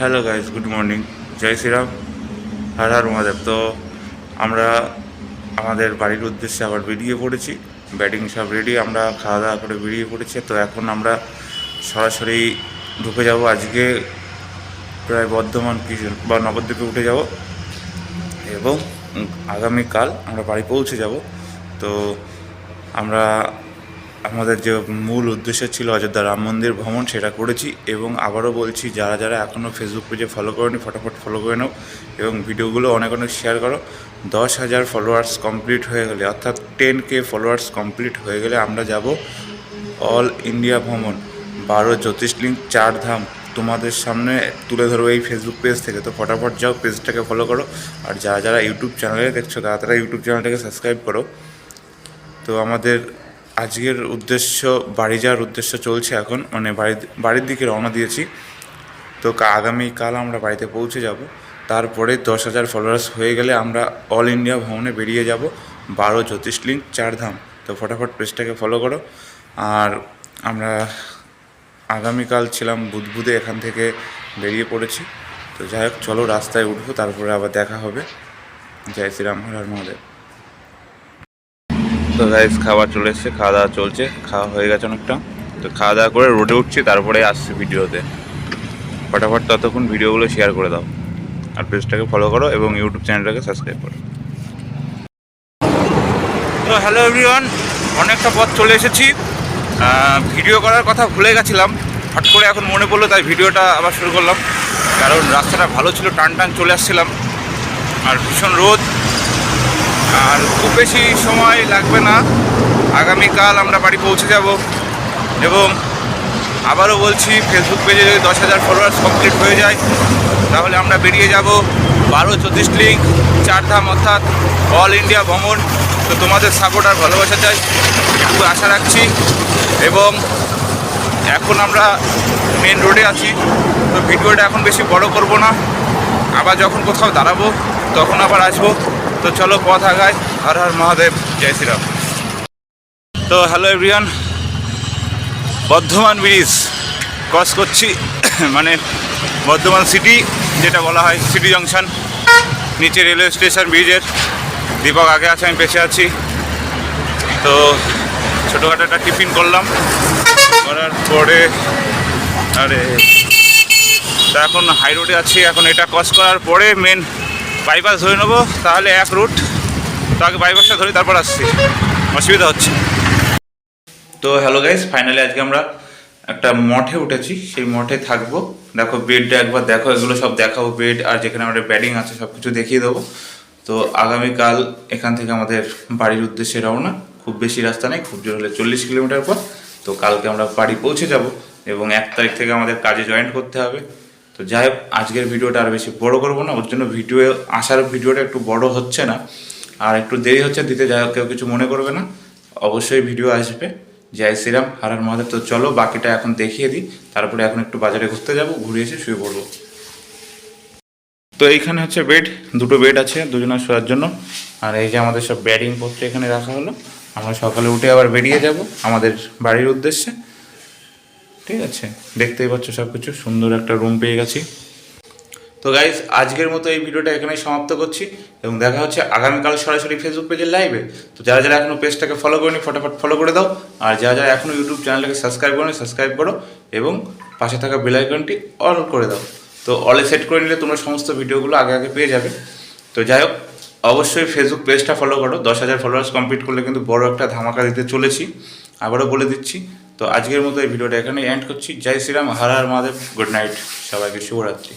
Hello guys good morning. জয় শ্রীরাম। হর হর মহাদেব। তো আমরা আমাদের বাড়ির উদ্দেশ্যে আবার বেরিয়ে পড়েছি। ব্যাটিং সব রেডি আমরা খাওয়া দাওয়া করে বেরিয়ে পড়েছি। তো এখন আমরা সরাসরি ঢুকে যাব। আজকে প্রায় বর্ধমান কি বা নবদ্বীপে উঠে যাব। এবং আগামীকাল আমরা বাড়ি পৌঁছে যাব। তো আমরা আমাদের যে মূল উদ্দেশ্য ছিল অযোধ্যা রাম মন্দির ভ্রমণ, সেটা করেছি এবং আবারও বলছি, যারা যারা এখনও ফেসবুক পেজে ফলো করেনি, ফটাফট ফলো করে নাও এবং ভিডিওগুলো অনেক অনেক শেয়ার করো। দশ হাজার ফলোয়ার্স কমপ্লিট হয়ে গেলে, অর্থাৎ টেন কে ফলোয়ার্স কমপ্লিট হয়ে গেলে আমরা যাব অল ইন্ডিয়া ভ্রমণ। বারো জ্যোতির্লিঙ্গ চার ধাম তোমাদের সামনে তুলে ধরবো এই ফেসবুক পেজ থেকে। তো ফটাফট যাও পেজটাকে ফলো করো। আর যারা যারা ইউটিউব চ্যানেলে দেখছ, তারা তারা ইউটিউব চ্যানেলটাকে সাবস্ক্রাইব করো। তো আমাদের আজকের উদ্দেশ্য, বাড়ি যাওয়ার উদ্দেশ্য চলছে এখন। মানে বাড়ি, বাড়ির দিকে রওনা দিয়েছি। তো আগামীকাল আমরা বাড়িতে পৌঁছে যাব। তারপরে দশ হাজার ফলোয়ার্স হয়ে গেলে আমরা অল ইন্ডিয়া ভ্রমণে বেরিয়ে যাব। বারো জ্যোতির্লিঙ্গ চার ধাম। তো ফটাফট পেজটাকে ফলো করো। আর আমরা আগামীকাল ছিলাম বুধবুধে, এখান থেকে বেরিয়ে পড়েছি। তো যাই হোক, চলো রাস্তায় উঠবো, তারপরে আবার দেখা হবে। জয় শ্রীরাম হর মহাদেব। তো গাইস খাবার চলে এসছে, খাওয়া দাওয়া চলছে, খাওয়া হয়ে গেছে অনেকটা। তো খাওয়া দাওয়া করে রোডে উঠছি, তারপরে আসছি ভিডিওতে। ফটাফট ততক্ষণ ভিডিওগুলো শেয়ার করে দাও। আর পেজটাকে ফলো করো এবং ইউটিউব চ্যানেলটাকে সাবস্ক্রাইব করো। তো হ্যালো এভরিওয়ান অনেকটা পথ চলে এসেছি। ভিডিও করার কথা ভুলে গেছিলাম। হট করে এখন মনে পড়ল, তাই ভিডিওটা আবার শুরু করলাম। কারণ রাস্তাটা ভালো ছিল টান টান চলে আসছিলাম। আর ভীষণ রোদ। আর খুব বেশি সময় লাগবে না। আগামীকাল আমরা বাড়ি পৌঁছে যাব এবং আবারও বলছি ফেসবুক পেজে যদি দশ হাজার ফলোয়ার্স কমপ্লিট হয়ে যায়, তাহলে আমরা বেরিয়ে যাব বারো জ্যোতির্লিঙ্গ চারধাম অর্থাৎ অল ইন্ডিয়া ভ্রমণ। তো তোমাদের সাপোর্ট আর ভালোবাসা চাই, একটু আশা রাখছি এবং এখন আমরা মেন রোডে আছি। তো ভিডিওটা এখন বেশি বড় করব না, আবার যখন কোথাও দাঁড়াবো, তখন আবার আসব। তো চলো পথ আগায় হর হর মহাদেব, জয় শ্রীরাম। তো hello everyone Bardhaman bridge cross করছি মানে বর্ধমান সিটি যেটা বলা হয় সিটি জংশন নিচে রেলওয়ে স্টেশন ব্রিজের দীপক আগে আছে, আমি পেছে আছি। তো ছোটোখাটো একটা টিফিন করলাম। করার পরে, আরে, তা এখন হাই রোডে আছি, এখন এটা ক্রস করার পরে মেন বাইপাস ধরে নেব, তাহলে এক রুট তো আগে বাইপাসটা ধরে তারপর আসছি। অসুবিধা হচ্ছে। তো হ্যালো গাইজ ফাইনালি আজকে আমরা একটা মঠে উঠেছি। সেই মঠে থাকব। দেখো বেডটা একবার দেখো, এগুলো সব দেখাবো বেড আর যেখানে আমাদের ব্যাডিং আছে সব কিছু দেখিয়ে দেবো। তো আগামীকাল এখান থেকে আমাদের বাড়ির উদ্দেশ্যে রওনা। খুব বেশি রাস্তা নেই, খুব জোর হলে চল্লিশ কিলোমিটার পর তো কালকে আমরা বাড়ি পৌঁছে যাব এবং এক তারিখ থেকে আমাদের কাজে জয়েন করতে হবে। তো যাই হোক, আজকের ভিডিওটা আর বেশি বড় করব না, ওর জন্য ভিডিও, আসার ভিডিওটা একটু বড় হচ্ছে না। আর একটু দেরি হচ্ছে দিতে, যাই হোক, কেউ কিছু মনে করবে না। অবশ্যই ভিডিও আসবে। জয় শ্রীরাম হারার মহাদেব। তো চলো, বাকিটা এখন দেখিয়ে দিই। তারপরে এখন একটু বাজারে ঘুরতে যাব, ঘুরে এসে শুয়ে পড়ব। তো এইখানে হচ্ছে বেড দুটো বেড আছে দুজনের শোয়ার জন্য। আর এই যে আমাদের সব ব্যাডিং পত্র এখানে রাখা হলো। আমরা সকালে উঠে আবার বেরিয়ে যাব আমাদের বাড়ির উদ্দেশ্যে। ঠিক আছে। দেখতেই পাচ্ছ সব কিছু সুন্দর একটা রুম পেয়ে গেছি। তো গাইজ আজকের মতো এই ভিডিওটা এখানেই সমাপ্ত করছি এবং দেখা হচ্ছে আগামীকাল সরাসরি ফেসবুক পেজের লাইভে তো যারা যারা এখনও পেজটাকে ফলো করেনি, ফটাফট ফলো করে দাও। আর যারা যারা এখনও ইউটিউব চ্যানেলটাকে সাবস্ক্রাইব করেনি সাবস্ক্রাইব করো এবং পাশে থাকা বেল আইকনটি অল করে দাও। তো অলে সেট করে নিলে তোমরা সমস্ত ভিডিওগুলো আগে আগে পেয়ে যাবে। তো যাই হোক, অবশ্যই ফেসবুক পেজটা ফলো করো। দশ হাজার ফলোয়ার্স কমপ্লিট করলে কিন্তু বড় একটা ধামাকা দিতে চলেছি। আবারও বলে দিচ্ছি তো আজকের মতো এই ভিডিওটা এখানে এন্ড করছি। জয় শ্রীরাম, হার হার মহাদেব গুড নাইট সবাইকে শুভরাত্রি।